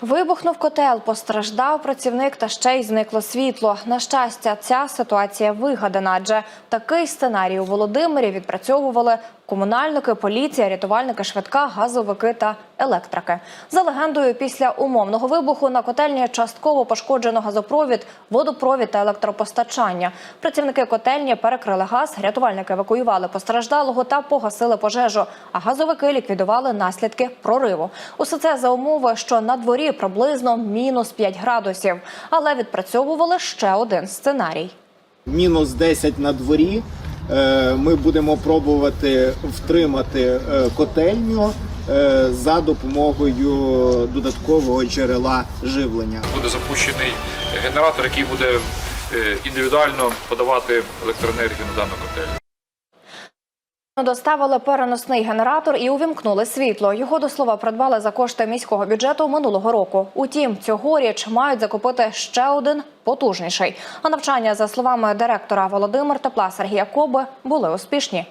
Вибухнув котел, постраждав працівник та ще й зникло світло. На щастя, ця ситуація вигадана, адже такий сценарій у Володимирі відпрацьовували комунальники, поліція, рятувальники, швидка, газовики та електрики. За легендою, після умовного вибуху на котельні частково пошкоджено газопровід, водопровід та електропостачання. Працівники котельні перекрили газ, рятувальники евакуювали постраждалого та погасили пожежу. А газовики ліквідували наслідки прориву. Усе це за умови, що на дворі приблизно мінус 5 градусів. Але відпрацьовували ще один сценарій. мінус 10 на дворі. Е, Ми будемо пробувати втримати е, котельню за допомогою додаткового джерела живлення. буде запущений генератор, який буде е, індивідуально подавати електроенергію на дану котельню. Доставили переносний генератор і увімкнули світло. Його до слова придбали за кошти міського бюджету минулого року. Утім, цьогоріч мають закупити ще один потужніший. А навчання, за словами директора Володимир Тепла Сергія Коби, були успішні.